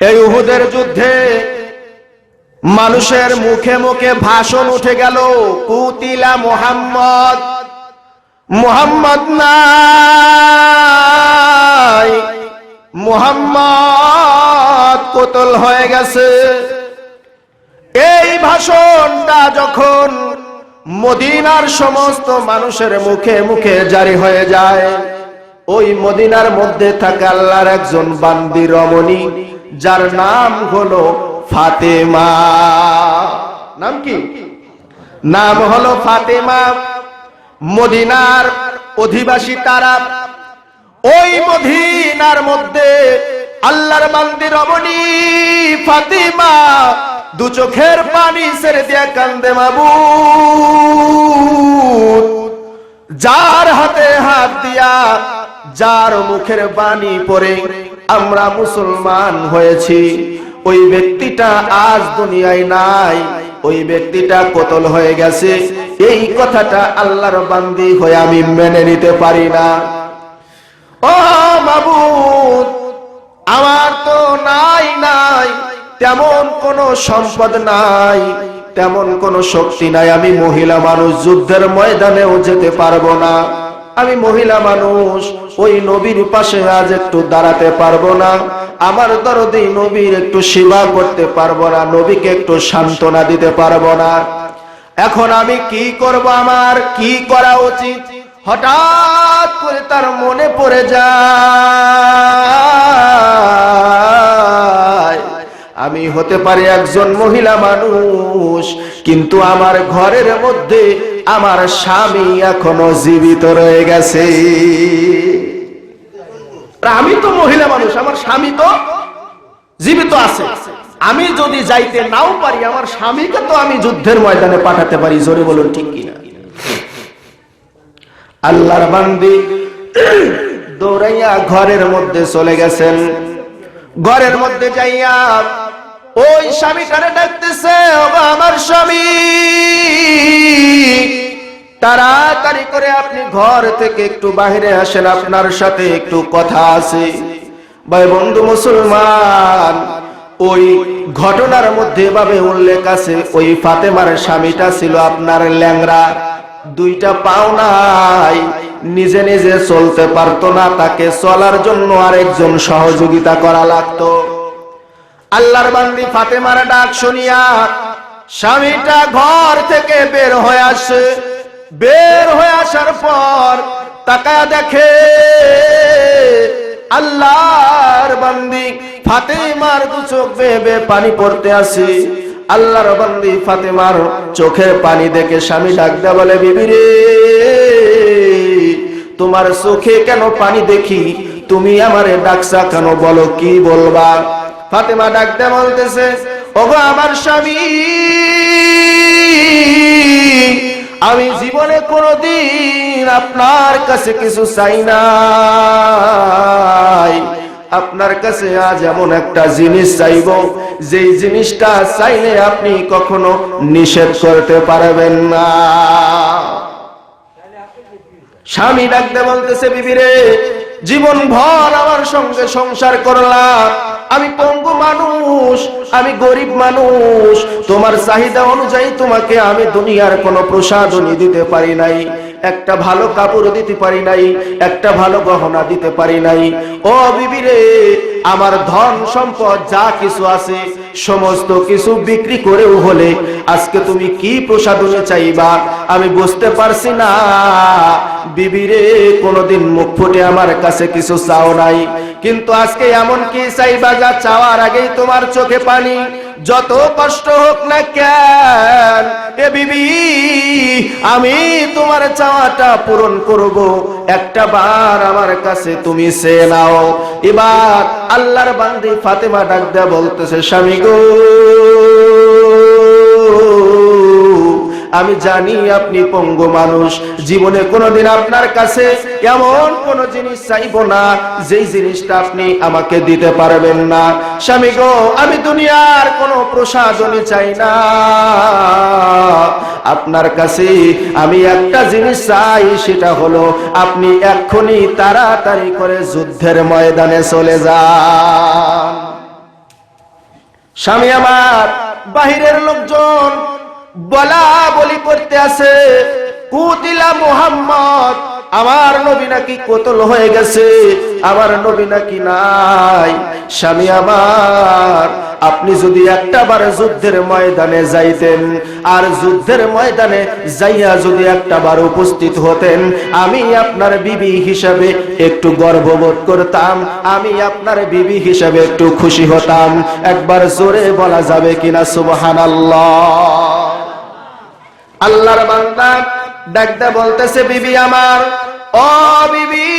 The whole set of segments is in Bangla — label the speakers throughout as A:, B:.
A: এই উহুদের যুদ্ধে মানুষের মুখে মুখে ভাষণ উঠে গেল, কুতিলা মোহাম্মদ মোহাম্মদ নাই, মোহাম্মদ কোতল হয়ে গেছে। এই ভাষণটা যখন মদিনার সমস্ত মানুষের মুখে মুখে জারি হয়ে যায় ওই মদিনার মধ্যে থাকে আল্লাহর একজন বান্দি রমণী, যার নাম হলো ফাতেমা। নাম কি? নাম হলো ফাতেমা। মদিনার অধিবাসী তারা ওই মদিনার মধ্যে আল্লাহর বান্দি রমণী ফাতেমা দু চোখের পানি ছেড়ে দিয়া কান্দে মাবু যার হাতে হাত দিয়া যার মুখের বাণী পরে আমরা মুসলমান হয়েছি। ওই ব্যক্তিটা আজ দুনিয়ায় নাই, ওই ব্যক্তিটা কতল হয়ে গেছে, এই কথাটা আল্লাহর বান্দি হয়ে আমি মেনে নিতে পারি না। ও মাবুদ, আমার তো নাই নাই, তেমন কোনো সম্পদ নাই, তেমন কোনো শক্তি নাই, আমি মহিলা মানুষ, যুদ্ধের ময়দানেও যেতে পারব না। আমি মহিলা মানুষ, ওই নবীর পাশে আজ একটু দাঁড়াতে পারব না। আমার দরদি নবীর একটু সেবা করতে পারব না, নবীকে একটু সান্ত্বনা দিতে পারব না। এখন আমি কি করব আমার? কি করা উচিত? হঠাৎ করে তার মনে পড়ে যায়, আমি হতে পারি একজন মহিলা মানুষ, কিন্তু আমার ঘরের মধ্যে আমার স্বামী এখনও জীবিত রয়ে গেছে। আমি তো মহিলা মানুষ, আমার স্বামী তো জীবিত আছে। আমি যদি যাইতে নাও পারি, আমার স্বামীকে তো আমি যুদ্ধের ময়দানে পাঠাতে পারি, জোরে বলুন ঠিক কিনা? আল্লাহর বান্দি দৌড়াইয়া ঘরের মধ্যে চলে গেছেন। ঘরের মধ্যে যাইয়া ওই স্বামীটারে ডাকতেছে, ও আমার স্বামী তাড়াতাড়ি করে আপনি ঘর থেকে একটু বাইরে আসেন, আপনার সাথে একটু কথা আছে। ভাই বন্ধু মুসলমান, ওই ঘটনার মধ্যে এভাবে উল্লেখ আছে, ওই ফাতেমার স্বামীটা ছিল আপনার ল্যাংরা দুইটা পাও নাই, নিজে নিজে চলতে পারতো না, তাকে চলার জন্য আরেকজন সহযোগিতা করা লাগতো। আল্লাহর বান্দি ফাতেমার ডাক শুনিয়া স্বামীটা ঘর থেকে বের হয়ে আসে। বের হয়ে আসার পর তাকায়া দেখে আল্লাহর বান্দি ফাতেমার দু চোখ বেয়ে পানি পড়তে আসে। আল্লাহর বান্দি ফাতেমার চোখের পানি দেখে স্বামী ডাক দেয়া বলে, বিবি রে, তোমার চোখে কেন পানি দেখি? তুমি আমারে ডাকসা কেন? বলো, কি বলবা? ফাতেমা ডাক দেয়া বলতেছে, ওগো আমার স্বামী আমি জীবনে কোনোদিন আপনার কাছে কিছু চাই নাই। আপনার কাছে আজ এমন একটা জিনিস চাইব যে জিনিসটা চাইলে আপনি কখনো নিষেধ করতে পারবেন না। স্বামী ডাকতে বলতেছে বিবিরে জীবন ভর আমার সঙ্গে সংসার করলাম। আমি পঙ্গু মানুষ, আমি গরিব মানুষ। তোমার চাহিদা অনুযায়ী তোমাকে আমি দুনিয়ার কোনো প্রসাদনী দিতে পারি নাই। একটা ভালো কাপড় দিতে পারি নাই, একটা ভালো গহনা দিতে পারি নাই। ও বিবিরে আমার ধন সম্পদ যা কিছু আছে সমস্ত কিছু বিক্রি করেও হলে আজকে তুমি কি প্রসাদনে চাইবা? আমি বুঝতে পারছি না। বিবিরে কোনোদিন মুখ ফুটে আমার কাছে কিছু চাও নাই। কিন্তু আজকে এমন কি চাইবা যা চাওয়ার আগেই তোমার চোখে পানি? যত কষ্ট হোক না কেন, এ বিবি, আমি তোমার চাওয়াটা পূরণ করব। একটা বার আমার কাছে তুমি সে নাও। এবার আল্লাহর বান্দি ফাতেমা ডাক দেয়া বলতেছে, স্বামী গো আমি জানি আপনি পঙ্গু মানুষ। জীবনে কোনোদিন আপনার কাছে এমন কোন জিনিস চাইব না, যেই জিনিসটা আপনি আমাকে দিতে পারবেন না। স্বামী গো, আমি দুনিয়ার কোনো প্রসাদনী চাই না। আপনার কাছে আমি একটা জিনিস চাই, সেটা হলো আপনি এক্ষুনি তাড়াতাড়ি করে যুদ্ধের ময়দানে চলে যান। স্বামী আমার, বাহিরের লোকজন বলা বলি করতে আছে কুতিলা মুহাম্মদ, আমার নবী নাকি কোতল হয়ে গেছে, আমার নবী নাকি নাই। স্বামী আমার, আপনি যদি একটা বার যুদ্ধের ময়দানে যাইতেন, আর যুদ্ধের ময়দানে যাইয়া যদি একটা বার উপস্থিত হতেন, আমি আপনার বিবি হিসাবে একটু গর্ববোধ করতাম, আমি আপনার বিবি হিসাবে একটু খুশি হতাম। একবার জোরে বলা যাবে কিনা, সুবহানাল্লাহ। আল্লাহর বান্দা ডাকতে বলতেছে, বিবি আমার, ও বিবি,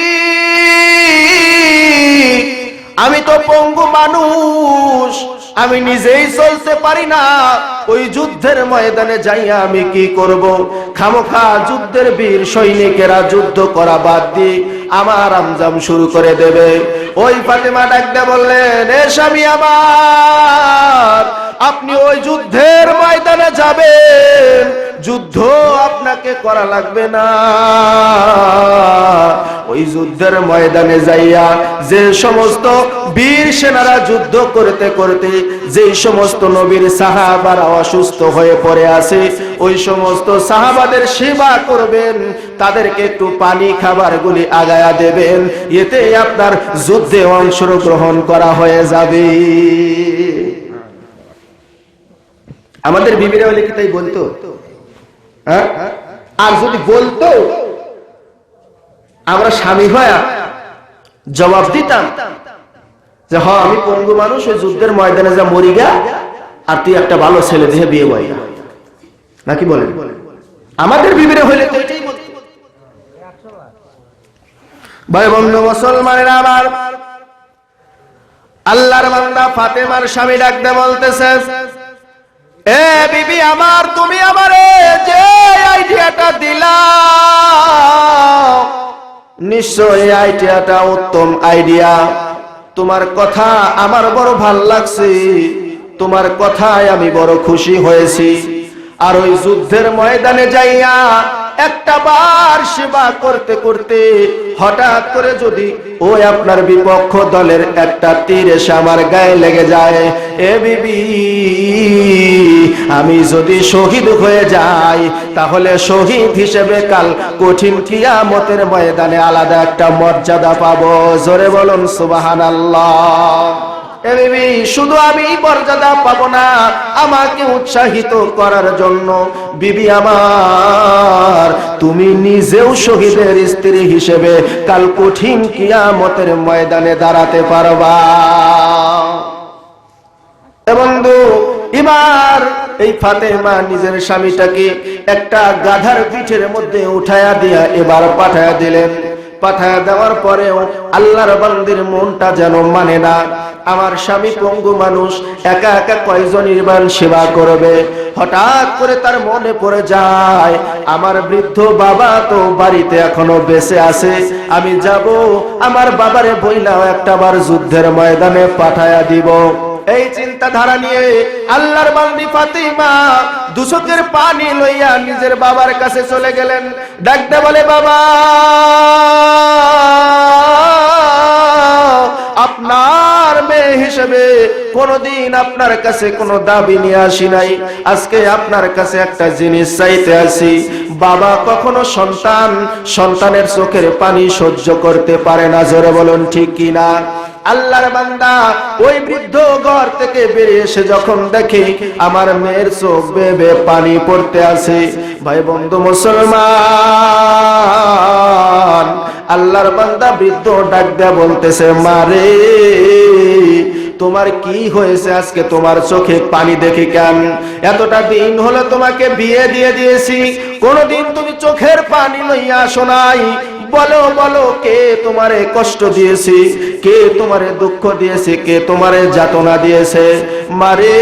A: আমি তো পঙ্গু মানুষ, আমি নিজেই চলতে পারি না। ওই যুদ্ধের ময়দানে যাইয়া আমি কি করব? খামোখা যুদ্ধের বীর সৈনিকেরা যুদ্ধ করা বাদ দিয়ে আমার আমজাম শুরু করে দেবে। ওই ফাতেমা ডাকতে বললেন এ স্বামী আমার, আপনি ওই যুদ্ধের ময়দানে যাবেন। যুদ্ধ আপনাকে করা লাগবে না। ওই যুদ্ধের ময়দানে যাইয়া যে সমস্ত বীর সেনারা যুদ্ধ করতে করতে যে সমস্ত নবীর সাহাবারা অসুস্থ হয়ে পড়ে আছে, ওই সমস্ত সাহাবাদের সেবা করবেন, তাদেরকে একটু পানি খাবার গুলি আগায়া দেবেন, এতে আপনার যুদ্ধে অংশগ্রহণ করা হয়ে যাবে। আমাদের বিবিরা হলে কি তাই বলতো? হ্যাঁ? আর যদি বলতো, আমরা স্বামী হয়া জবাব দিতাম যে, হ, আমি পঙ্গু মানুষ, ওই যুদ্ধের ময়দানে যা মরি গা আর তুই একটা ভালো ছেলে দিয়ে বিয়ে বই নাকি বলেন? আমাদের বিবিরে হইলে তো এটাই ভাই বন্ধু, মুসলমানের আমার, আল্লাহর বান্দা ফাতেমার স্বামী ডাকতে বলতেছে এ বিবি আমার, তুমি আমারে যে আইডিয়াটা দিলা নিশ্চয় আইডিয়াটা উত্তম আইডিয়া। তোমার কথা আমার বড় ভালো লাগছে, তোমার কথায় আমি বড় খুশি হয়েছি। আর ওই যুদ্ধের ময়দানে যাইয়া একটা বার সেবা করতে করতে হঠাৎ করে যদি ওই আপনার বিপক্ষ দলের একটা তীর এসে আমার গায়ে লেগে যায়, এ বিবি, আমি যদি শহীদ হয়ে যাই, তাহলে শহীদ হিসেবে কাল কঠিন কিয়ামতের ময়দানে আলাদা একটা মর্যাদা পাবো। জোরে বলুন সুবাহান বিবি শুধু আমি মর্যাদা পাবো না, আমাকে উৎসাহিত করার জন্য। বিবি আমার, তুমি নিজেও শহীদের স্ত্রী হিসেবে কাল কঠিন কিয়ামতের ময়দানে দাঁড়াতে পারবা। বন্ধু, এবার এই ফাতেমা নিজের স্বামীটাকে একটা গাধার পিঠের মধ্যে উঠায়া দিয়া এবার পাঠায়া দিলেন। পাঠায়া দেওয়ার পরেও আল্লাহর বান্দির মনটা যেন মানে না। আমার স্বামী পঙ্গু মানুষ, একা একা কয়জন নির্মাণ সেবা করবে? হঠাৎ করে তার মনে পড়ে যায়, আমার বৃদ্ধ বাবা তো বাড়িতে এখনও বেঁচে আছে, আমি যাব, আমার বাবারে বইলাও একটা বার যুদ্ধের ময়দানে পাঠায়া দিব। এই চিন্তাধারা নিয়ে আল্লাহর বান্দি ফাতিমা দুশকের পানি লইয়া নিজের বাবার কাছে চলে গেলেন। ডাকতে বলে, বাবা! আপনার মেয়ে হিসেবে কোনদিন আপনার কাছে কোনো দাবি নিয়ে আসি নাই। আজকে আপনার কাছে একটা জিনিস চাইতে আসি। বাবা কখনো সন্তান, সন্তানের চোখের পানি সহ্য করতে পারে না, জোরে বলুন ঠিক কিনা? আল্লাহর বান্দা ওই বৃদ্ধ ঘর থেকে বেরিয়ে এসে যখন দেখে আমার মেয়ের চোখ বেবে পানি পড়তে আছে, ভাই বন্ধু মুসলমান, আল্লাহর বান্দা বৃদ্ধ ডাক দেয়া বলতেছে মারে তোমার কি হয়েছে আজকে? তোমার চোখে পানি দেখে কেন? এতটা দিন হলো তোমাকে বিয়ে দিয়ে দিয়েছি, কোনদিন তুমি চোখের পানি লইয়া আসো নাই বলো বলো, কে তোমারে কষ্ট দিয়েছে? কে তোমারে দুঃখ দিয়েছে? কে তোমারে যাতনা দিয়েছে? মারে,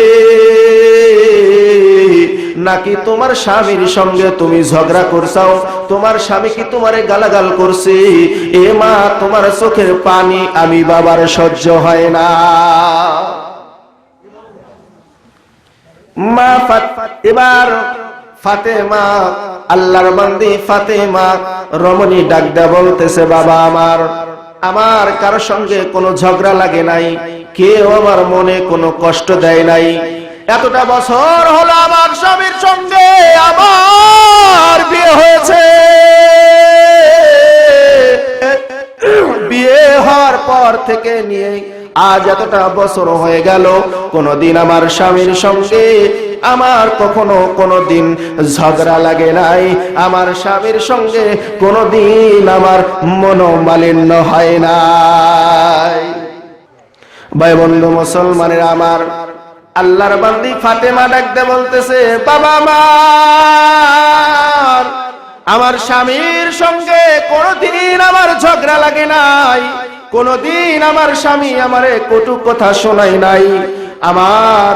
A: নাকি তোমার স্বামীর সঙ্গে তুমি ঝগড়া করছাও? তোমার স্বামী কি তোমারে গালাগাল করছে? এ মা, তোমার চোখের পানি আমি বাবার সহ্য হয় না। মা এবার ফাতেমা, আল্লাহর বান্দি ফাতেমা, রমণী ডাক দেয়া বলতেছে, বাবা আমার আমার কারোর সঙ্গে কোনো ঝগড়া লাগে নাই, কেউ আমার মনে কোনো কষ্ট দেয় নাই। এতটা বছর হলো আমার স্বামীর সঙ্গে আমার বিয়ে হয়েছে। বিয়ে হওয়ার পর থেকে নিয়ে আজ এতটা বছর হয়ে গেল, কোনদিন আমার স্বামীর সঙ্গে আমার কখনো কোনদিন ঝগড়া লাগে নাই। আমার স্বামীর সঙ্গে কোনদিন আমার মনোমালিন্য হয় নাই। ভাই বন্ধু মুসলমানের আমার আল্লাহর বান্দি ফাতেমা ডাকতে বলতেছে, বাবা আমার আমার স্বামীর সঙ্গে কোনদিন আমার ঝগড়া লাগে নাই। কোনদিন আমার স্বামী আমারে কটু কথা শোনাই নাই। আমার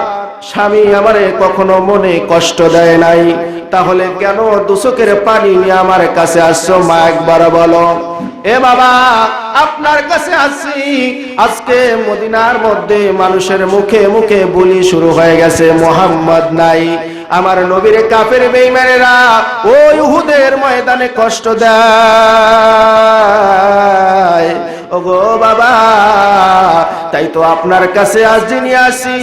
A: স্বামী আমারে কখনো মনে কষ্ট দেয় নাই। তাহলে কেন দুচকের পানি নিয়ে আমার কাছে আসছো? মা, একবার বলো। এ বাবা, আপনার কাছে আসছি। আজকে মদিনার মধ্যে মানুষের মুখে মুখে বলি শুরু হয়ে গেছে। মোহাম্মদ নাই। আমার নবীর কাফের বেইমানেরা ওই উহুদের ময়দানে কষ্ট দেয়। ওগো বাবা, তাই তো আপনার কাছে আজ নিয়ে আসি।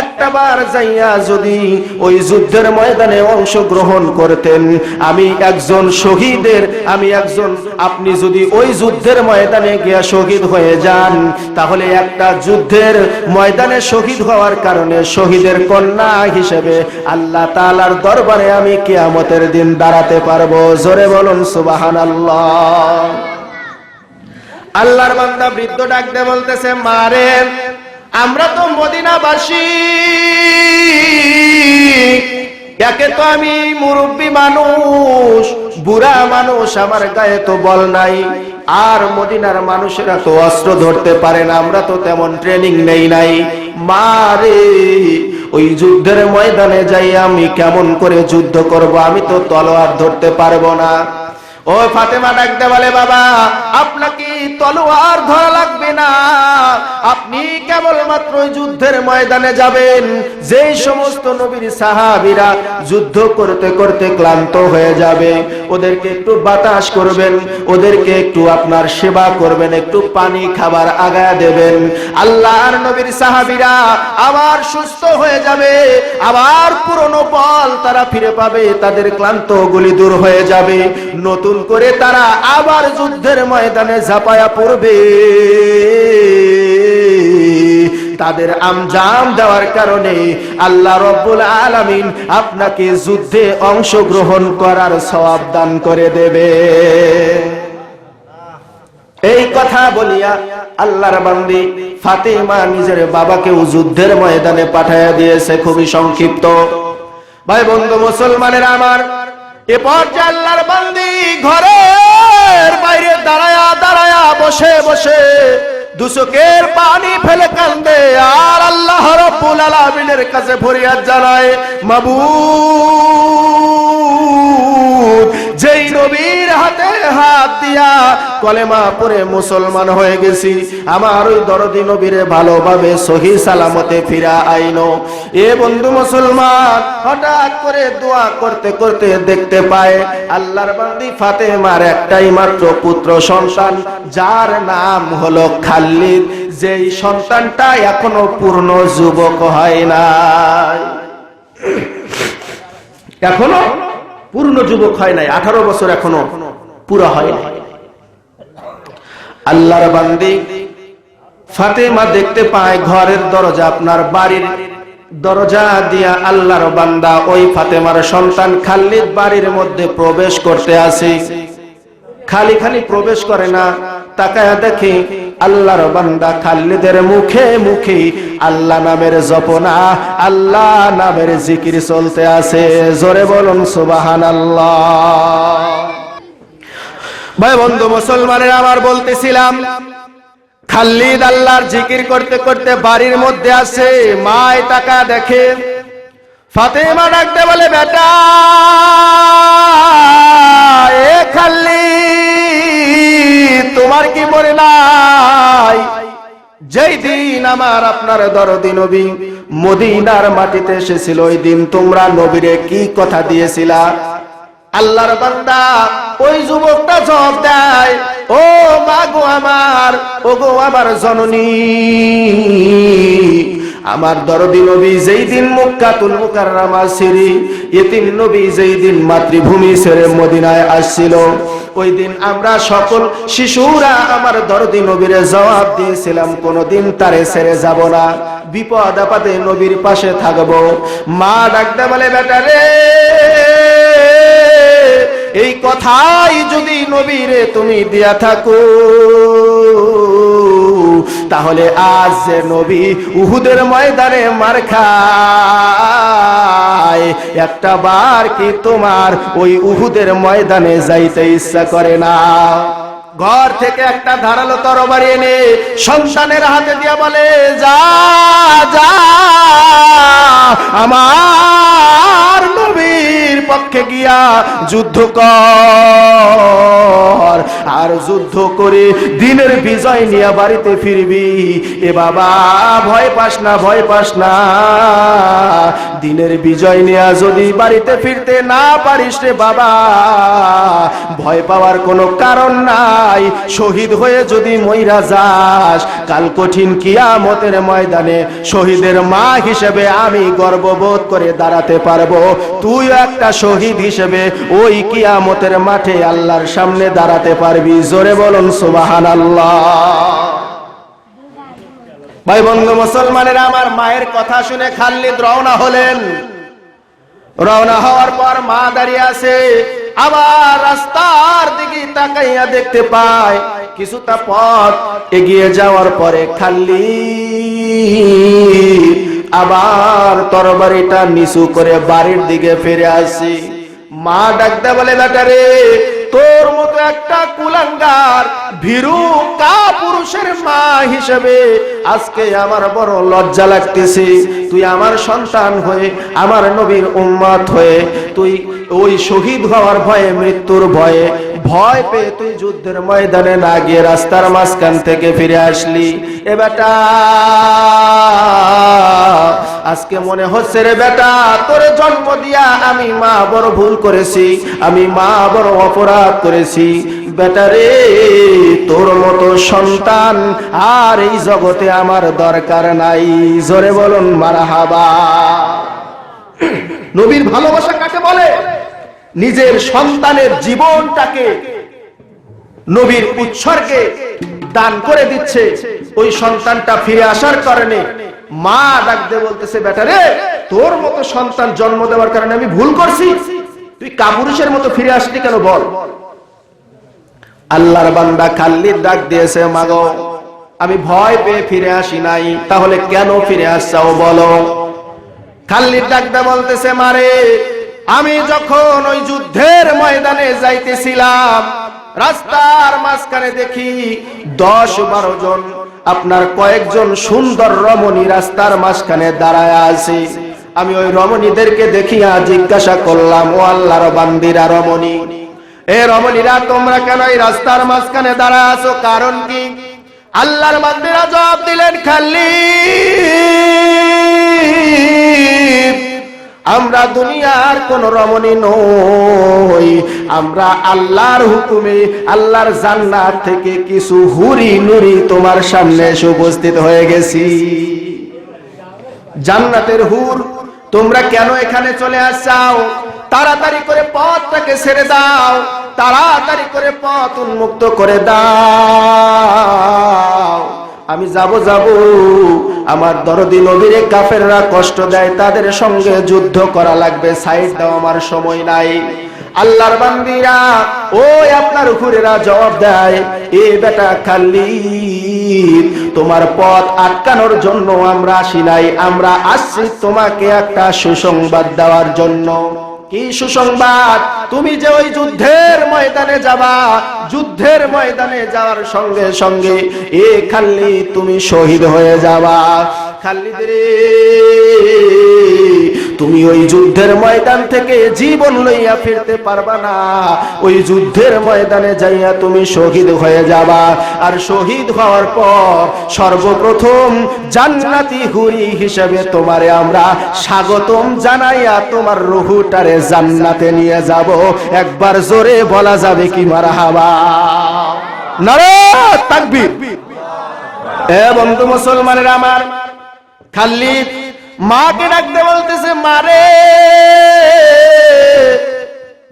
A: একটা বার যাইয়া যদি ওই যুদ্ধের ময়দানে অংশগ্রহণ করতেন, আমি একজন শহীদের, আমি একজন, আপনি যদি ওই যুদ্ধের ময়দানে গিয়া শহীদ হয়ে যান, তাহলে একটা যুদ্ধের ময়দানে শহীদ হওয়ার কারণে শহীদের কন্যা হিসেবে আল্লাহ তাআলার দরবারে আমি কেয়ামতের দিন দাঁড়াতে পারব। জোরে বলুন, সুবহানাল্লাহ। আল্লাহর বান্দা বৃদ্ধ ডাকতে বলতেছে, মারে, আমরা তো মদিনাবাসী। একে তো আমি মুরব্বী মানুষ, বুড়া মানুষ, আমার গায়ে তো বল নাই। আর মদিনার মানুষেরা তো অস্ত্র ধরতে পারে না, আমরা তো তেমন ট্রেনিং নেই নাই। মারে, ওই যুদ্ধের ময়দানে যাই, আমি কেমন করে যুদ্ধ করব? আমি তো তলোয়ার ধরতে পারব না। ও ফাতেমা ডাকতে বলে, বাবা, আপনাকে তলোয়ার ধরা লাগবে না। আপনি কেবলমাত্র যুদ্ধের ময়দানে যাবেন। যেই সমস্ত নবীর সাহাবীরা যুদ্ধ করতে করতে ক্লান্ত হয়ে যাবে। ওদেরকে একটু বাতাস করবেন, ওদেরকে একটু আপনার সেবা করবেন, একটু পানি খাবার আগায় দেবেন। আল্লাহর নবীর সাহাবীরা আবার সুস্থ হয়ে যাবে, আবার পুরনো বল তারা ফিরে পাবে, তাদের ক্লান্ত গুলি দূর হয়ে যাবে। নতুন করে তারা আবার যুদ্ধের ময়দানে ঝাঁপায়া পড়বে। তাদের আমজাম দেওয়ার কারণে আল্লাহ রব্বুল আলামিন আপনাকে যুদ্ধে অংশগ্রহণ করার সওয়াব দান করে দেবে। এই কথা বলিয়া আল্লাহর বান্দি ফাতেমা নিজের বাবাকেও যুদ্ধের ময়দানে পাঠাইয়া দিয়েছে, খুবই সংক্ষিপ্ত। ভাই বন্ধু, মুসলমানের আমার এ পর্যায়ে আল্লাহর বান্দি ঘরের বাইরে দাঁড়ায়া দাঁড়ায়া বসে বসে দুচকের পানি ফেলে কান্দে, আর আল্লাহ রব্বুল আলামিনের কাছে ফরিয়াদ জানায়, মাবুদ যেই নবীর হাতে হাত দিয়া কলেমা পরে মুসলমান হয়ে গেছি, আমার ওই দরদি নবীরে ভালোভাবে সহি সালামতে ফিরা আইনো এ বন্ধু মুসলমান, হঠাৎ করে দোয়া করতে করতে দেখতে পায়, আল্লাহর বান্দি ফাতেমার একটাই মাত্র পুত্র সন্তান, যার নাম হলো খালিদ। যেই সন্তানটা এখনও পূর্ণ যুবক হয় নাই। এখনও পূর্ণ যুবক হয় নাই, আঠারো বছর এখনও পুরা হয় নাই। আল্লাহর বান্দি, ফাতেমা দেখতে পায় ঘরের দরজা, আপনার বাড়ির দরজা দিয়া আল্লাহর বান্দা ওই ফাতেমার সন্তান খালিদ বাড়ির মধ্যে প্রবেশ করতে আসে। খালি খালি প্রবেশ করে না তাকায় দেখে আল্লাহর বান্দা খালিদের মুখে মুখে আল্লাহ নামের জপনা, আল্লাহ নামের জিকির চলতে আছে। জোরে বলুন সুবাহান আল্লাহ ভাই বন্ধু, মুসলমানের আমার বলতেছিলাম, খালিদ আল্লাহর জিকির করতে করতে বাড়ির মধ্যে আছে মায় টাকা দেখে, ফাতেমা ডাকতে বলে, বেটা, এ খাল্লি তোমার কি মনে নাই? যেই দিন আমার আপনার দরদি নবী মদিনার মাটিতে এসেছিল, ওই দিন তোমরা নবীরে কি কথা দিয়েছিলা? আল্লাহর বান্দা ওই যুবকটা জবাব দেয়, ও মা গো আমার, ও গো আমার জননী, আমার দরদি নবী যেই দিন মক্কাতুল মুকাররমা ছেড়ে ইতিম নবী যেই দিন মাতৃভূমি ছেড়ে মদিনায় আসছিল। ওই দিন আমরা সকল শিশুরা আমার দরদি নবীরে জবাব দিয়েছিলাম, কোনোদিন তারে ছেড়ে যাব না। বিপদ আপাতে নবীর পাশে থাকব। মা ডাকতে বলে, বেটা রে, এই কথাই যদি নবীরে তুমি দিয়া থাকো তাহলে আজ যে নবী উহুদের ময়দানে মার খায়। একটা বার কি তোমার ওই উহুদের ময়দানে যাইতে ইচ্ছা করে না? ঘর থেকে একটা ধারালো তরবারি এনে সন্তানের হাতে দিয়ে বলে, যা যা, আমার নবীর পক্ষে গিয়া যুদ্ধ কর, আর যুদ্ধ করে দিনের বিজয় নিয়ে বাড়িতে ফিরবি। এ বাবা, ভয় পাস না, ভয় পাস না। দিনের বিজয় নিয়ে যদি বাড়িতে ফিরতে না পারিস রে বাবা, ভয় পাওয়ার কোনো কারণ নাই শহীদ হয়ে যদি মইরা যাস, কাল কঠিন কিয়ামতের ময়দানে শহীদের মা হিসেবে আমি গর্ববোধ করে দাঁড়াতে পারব। তুই একটা শহীদ হিসেবে ওই কিয়ামতের মাঠে আল্লাহর সামনে দাঁড়াতে পারবি। জোরে বলুন সুবাহান আল্লাহ ভাই বন্ধু, মুসলমানের আমার মায়ের কথা শুনে খাল্লিদ রওনা হলেন। রওনা হওয়ার পর মা দাঁড়িয়ে আছে। আবার রাস্তার দিকে তাকাইয়া দেখতে পায়, কিছুটা পথ এগিয়ে যাওয়ার পরে খালি আবার তরবারিটা নিচু করে বাড়ির দিকে ফিরে আসি। মা ডাকতে বলে বেটারে তোর মতো একটা কুলাঙ্গার ভীরু কা পুরুষের মা হিসেবে আজকে আমার বড় লজ্জা লাগতেছে। তুই আমার সন্তান হয়ে, আমার নবীর উম্মত হয়ে, তুই ওই শহীদ হওয়ার ভয়ে মৃত্যুর ভয়ে ভয় পেয়ে তুই যুদ্ধের ময়দানে না গিয়ে রাস্তার মাঝখান থেকে ফিরে আসলি। এ বেটা, আজকে মনে হচ্ছে রে বেটা, তোর জন্ম দিয়া আমি মা বড় ভুল করেছি, আমি মা বড় অপরাধ করেছি। বেটা রে, তোর মতো সন্তান আর এই জগতে আমার দরকার নাই। জোরে বলুন, মারাহাবা। নবীর ভালোবাসা কাকে বলে? নিজের সন্তানের জীবনটাকে নবীর উৎসর্গে দান করে দিচ্ছে। ওই সন্তানটা ফিরে আসার কারণে মা ডাকতে বলতেছে, বেটা রে, তোর মতো সন্তান জন্ম দেওয়ার কারণে আমি ভুল করছি। তুই কাপুরুষের মতো ফিরে আসলি কেন বল? আল্লাহর বান্দা খাল্লির ডাক দিয়েছে, মাগো, আমি ভয় পেয়ে ফিরে আসি নাই, তাহলে কেন ফিরে আসছাও বলো? খাল্লির ডাকতে বলতেছে মারে আমি যখন ওই যুদ্ধের ময়দানে যাইতেছিলাম, রাস্তার মাঝখানে দেখি দশ বারো জন, আপনার কয়েকজন সুন্দর রমণী রাস্তার মাঝখানে দাঁড়ায় আছে। আমি ওই রমণীদেরকে দেখিয়া জিজ্ঞাসা করলাম, ও আল্লাহর বান্দিরা রমণী, এ রমণীরা তোমরা কেন এই রাস্তার মাঝখানে দাঁড়ায় আছো? কারণ কি? আল্লাহর বান্দিরা জবাব দিলেন খাল্লি আমরা দুনিয়ার কোন রমণী নই। আমরা আল্লাহর হুকুমে, আল্লাহর জান্নাত থেকে কিছু হুরি নুরি তোমার সামনে এসে উপস্থিত হয়ে গেছি। জান্নাতের হুর, তোমরা কেন এখানে চলে আসছাও? তাড়াতাড়ি করে পথটাকে ছেড়ে দাও। তাড়াতাড়ি করে পথ উন্মুক্ত করে দাও। আমি যাব যাব। আমার দরদি নবীরে কাফেররা কষ্ট দেয়, তাদের সঙ্গে যুদ্ধ করা লাগবে, সাইড দাও, আমার সময় নাই। আল্লাহর বান্দিরা ওই আপনার উপরেরা জবাব দেয়, এ বেটা খালি তোমার পথ আটকানোর জন্য আমরা আসি নাই, আমরা আসছি তোমাকে একটা সুসংবাদ দেওয়ার জন্য। কি সুসংবাদ? তুমি যে ওই যুদ্ধের ময়দানে যাবা, যুদ্ধের ময়দানে যাওয়ার সঙ্গে সঙ্গে এ খাল্লি তুমি শহীদ হয়ে যাবা। খাল্লিদ রে তুমি ওই যুদ্ধের ময়দান থেকে জীবন লইয়া ফিরতে পারবা না। ওই যুদ্ধের ময়দানে যাইয়া তুমি শহীদ হয়ে যাবা। আর শহীদ হওয়ার পর সর্বপ্রথম জান্নাতি হুরি হিসেবে তোমারে আমরা স্বাগতম জানাইয়া তোমার রুহুটারে জান্নাতে নিয়ে যাব। একবার জোরে বলা যাবে কি মারা হাবা নারে এ বন্ধু মুসলমানের আমার খালি মাকে ডাকতে বলতেছে, মারে।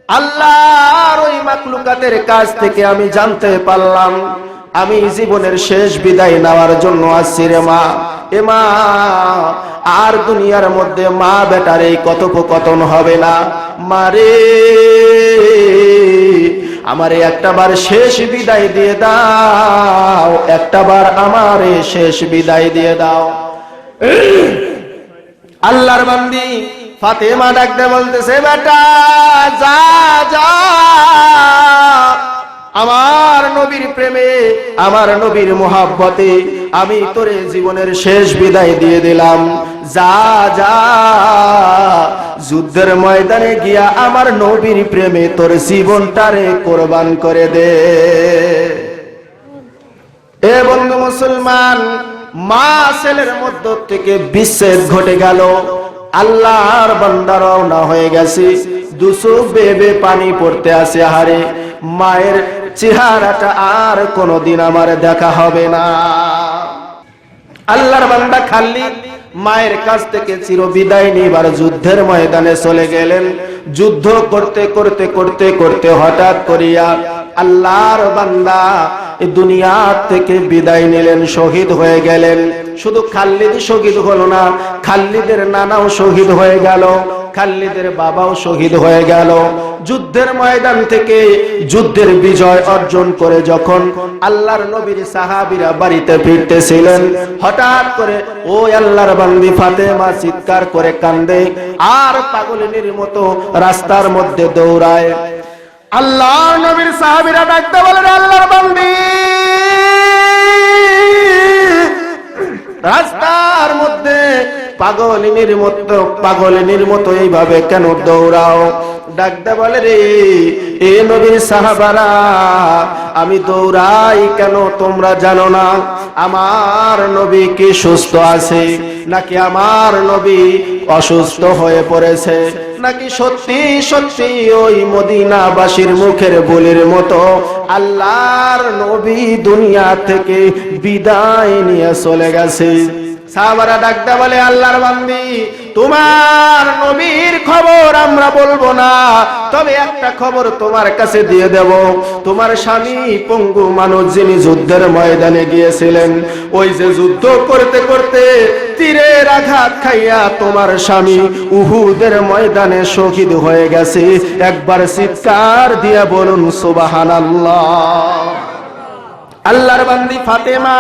A: আল্লাহর ওই মাকলুকাতের কাছ থেকে আমি জানতে পারলাম, আমি জীবনের শেষ বিদায় নেওয়ার জন্য আসছি রে মা। এ মা, আর দুনিয়ার মধ্যে মা বেটার এই কথোপকথন হবে না। মারে, আমারে একটাবার শেষ বিদায় দিয়ে দাও একটাবার আমারে শেষ বিদায় দিয়ে দাও। আল্লাহর বান্দি ফাতেমা ডাকতে বলতেছে, বেটা, যা যা। আমার নবীর প্রেমে, আমার নবীর মোহাব্বতে আমি তোরে জীবনের শেষ বিদায় দিয়ে দিলাম। যা যা। যুদ্ধের ময়দানে গিয়া আমার নবীর প্রেমে তোর জীবনটারে কোরবান করে দে। এ বন্ধু মুসলমান মা ছেলের মধ্য থেকে বিচ্ছেদ ঘটে গেল। আল্লাহর বান্দারাও না হয়ে গেছে। দুসু বেবে পানি পড়তে আসে হারে মায়ের চেহারাটা আর কোনোদিন আমার দেখা হবে না। আল্লাহর বান্দা খাল্লি মায়ের কাছ থেকে চির বিদায় নিবার যুদ্ধের ময়দানে চলে গেলেন। যুদ্ধ করতে করতে করতে করতে হঠাৎ করিয়া আল্লাহর বান্দা দুনিয়া থেকে বিদায় নিলেন, শহীদ হয়ে গেলেন। শুধু খাল্লিদ শহীদ হলো না খাল্লিদের নানাও শহীদ হয়ে গেল খাল্লিদের বাবাও শহীদ হয়ে গেল। যুদ্ধের ময়দান থেকে যুদ্ধের বিজয় অর্জন করে যখন আল্লাহর নবীর সাহাবীরা বাড়িতে ফিরতেছিলেন, হঠাৎ করে, ও আল্লাহর বান্দি, ফাতেমা চিৎকার করে কান্দে, আর পাগলিনীর মতো রাস্তার মধ্যে দৌড়ায়। আল্লাহ নবীর সাহাবিরা ডাকতে বলেন, আল্লাহর বান্দি! রাস্তার মধ্যে পাগলিনীর মতো পাগলিনীর মতো এইভাবে কেন দৌড়াও? ডাকতে বলে রে, এ নবীর সাহাবারা, আমি দৌড়াই কেন তোমরা জানো না? আমার নবী কি সুস্থ আছে? নাকি আমার নবী অসুস্থ হয়ে পড়েছে? নাকি সত্যি সত্যি ওই মদিনাবাসীর মুখের বলির মতো আল্লাহর নবী দুনিয়া থেকে বিদায় নিয়ে চলে গেছে? সাহাবারা ডাকতে বলে, আল্লাহর বান্দি, তোমার নবীর খবর আমরা বলব না। তবে একটা খবর তোমার কাছে দিয়ে দেব। তোমার স্বামী পঙ্গু মানুষ যিনি যুদ্ধের ময়দানে গিয়েছিলেন, ওই যে যুদ্ধ করতে করতে তীরের আঘাত খাইয়া তোমার স্বামী উহুদের ময়দানে শহীদ হয়ে গেছে। একবার চিৎকার দিয়ে বলুন, সুবহানাল্লাহ। আল্লাহর বান্দি ফাতেমা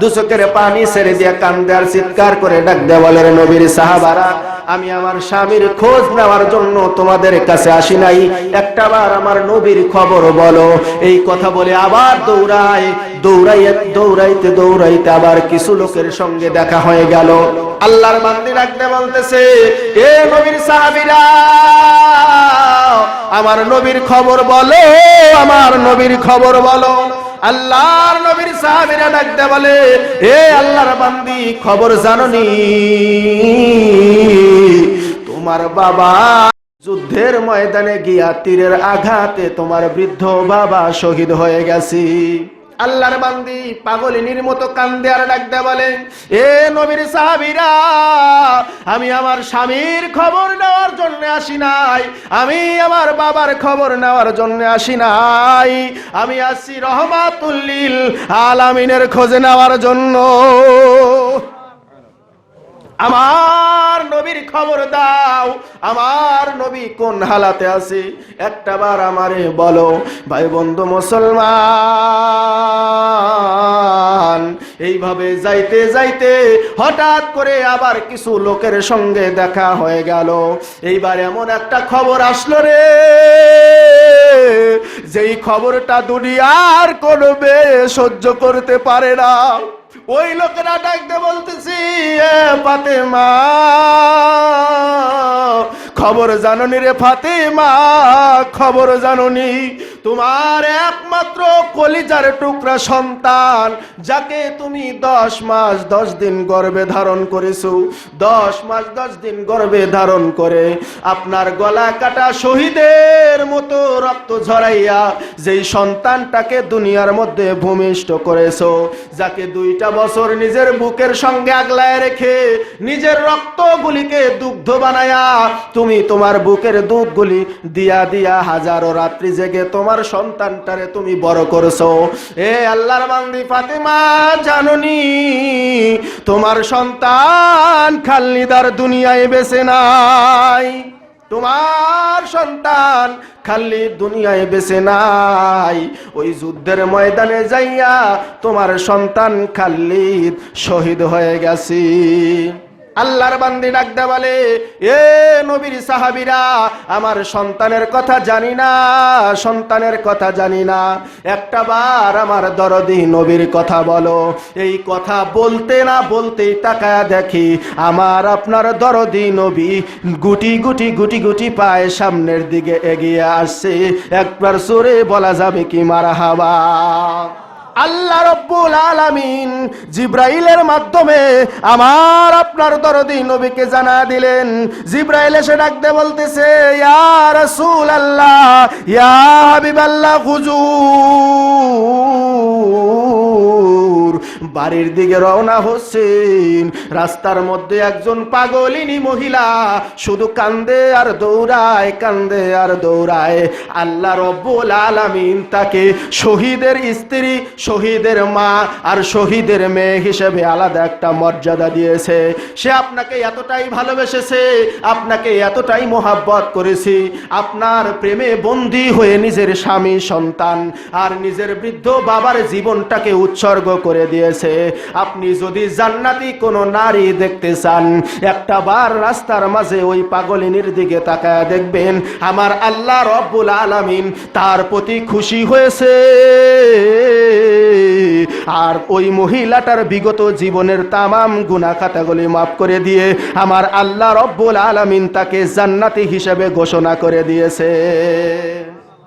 A: দুচকের পানি ছেড়ে দিয়ে কান্দে আর চিৎকার করে ডাক দেওয়ালের নবীর সাহাবারা, আমি আমার স্বামীর খোঁজ নেওয়ার জন্য তোমাদের কাছে আসি নাই। একটাবার আমার নবীর খবর বলো। এই কথা বলে আবার দৌড়ায় দৌড়াই দৌড়াইতে দৌড়াইতে আবার কিছু লোকের সঙ্গে দেখা হয়ে গেল। আল্লাহর বান্দি ডাকতে বলতেছে, এ নবীর সাহাবীরা, আমার নবীর খবর বলো, আমার নবীর খবর বলো। আল্লাহর নবীর সাহাবীরা ডাকতে বলে, এ আল্লাহর বান্দি, খবর জাননি। তোমার বাবা যুদ্ধের ময়দানে গিয়া তীরের আঘাতে তোমার বৃদ্ধ বাবা শহীদ হয়ে গেছি। আল্লাহর বান্দি পাগলিনীর মতো কান্দে আর ডাকতে বলে, এ নবীর সাহাবীরা, আমি আমার স্বামীর খবর নেওয়ার জন্য আসি নাই, আমি আমার বাবার খবর নেওয়ার জন্য আসি নাই, আমি আসি রহমাতুল্লিল আলামিনের খোঁজ নেওয়ার জন্য। আমার নবীর খবর দাও। আমার নবী কোন হালাতে আছে? একটা বার আমারে বলো ভাই বন্ধু মুসলমান, এইভাবে যাইতে যাইতে হঠাৎ করে আবার কিছু লোকের সঙ্গে দেখা হয়ে গেল। এইবার এমন একটা খবর আসলো রে। যেই খবরটা দুনিয়ার কোনো মেয়ে সহ্য করতে পারে না। ওই লোকেরা ডাকতে বলতেছি পাতে মা খবর জাননি রে ফাতেমা খবর জাননি তোমার একমাত্র কলিজার টুকরা সন্তান, যাকে তুমি দশ মাস দশ দিন গর্ভে ধারণ করেছ। দশ মাস দশ দিন গর্ভে ধারণ করে আপনার গলা কাটা শহীদের মতো রক্ত ঝরাইয়া যেই সন্তানটাকে দুনিয়ার মধ্যে ভূমিষ্ঠ করেছ, যাকে দুইটা বছর নিজের বুকের সঙ্গে আগলায় রেখে নিজের রক্তগুলিকে দুগ্ধ বানায়া তুমি তোমার বুকের দুধগুলি দিয়া দিয়া হাজারো রাত্রি জেগে তোমার সন্তানটারে তুমি বড় করছ। এ আল্লাহর বান্দি ফাতেমা, জাননি? তোমার সন্তান খাল্লিদার দুনিয়ায় বেছে নাই। তোমার সন্তান খালি দুনিয়ায় বেছে নাই। ওই যুদ্ধের ময়দানে যাইয়া তোমার সন্তান খাল্লিদ শহীদ হয়ে গেছি। আল্লাহর বান্দি ডাকতে বলে, এ নবীর সাহাবিরা, আমার সন্তানের কথা জানি না, সন্তানের কথা জানি না। একটা বার আমার দরদি নবীর কথা বলো। এই কথা বলতে না বলতেই তাকায়া দেখি, আমার আপনার দরদি নবী গুটি গুটি গুটি গুটি পায়ে সামনের দিকে এগিয়ে আসছে। একবার সরে বলা যাবে কি মারা হাওয়া আল্লাহ রব্বুল আলামিন জিব্রাইলের মাধ্যমে আমার আপনার দরদি নবীকে জানা দিলেন। জিব্রাইল এসে ডাকতে বলতেছে, ইয়া রাসূল আল্লাহ ইয়া হাবিবাল্লাহ, হুজুর। বাড়ির দিকে রওনা হচ্ছেন রাস্তার মধ্যে একজন পাগলিনী মহিলা শুধু কান্দে আর দৌড়ায়, কান্দে আর দৌড়ায়। আল্লাহ রব্বুল আলামিন তাকে শহীদের স্ত্রী, শহীদের মা আর শহীদের মেয়ে হিসেবে আলাদা একটা মর্যাদা দিয়েছে। সে আপনাকে এতটাই ভালোবেসেছে, আপনাকে এতটাই মোহাব্বত করেছি। আপনার প্রেমে বন্দী হয়ে নিজের স্বামী, সন্তান আর নিজের বৃদ্ধ বাবার জীবনটাকে উৎসর্গ করে দিয়েছে। আপনি যদি জান্নাতি কোনো নারী দেখতে চান, একটা বার রাস্তার মাঝে ওই পাগলিনীর দিকে তাকায় দেখবেন, আমার আল্লাহ রব্বুল আলামিন তার প্রতি খুশি হয়েছে। আর ওই মহিলাটার বিগত জীবনের তামাম গুণা খাতাগুলি মাফ করে দিয়ে আমার আল্লাহ রব্বুল আলামিন তাকে জান্নাতি হিসেবে ঘোষণা করে দিয়েছে।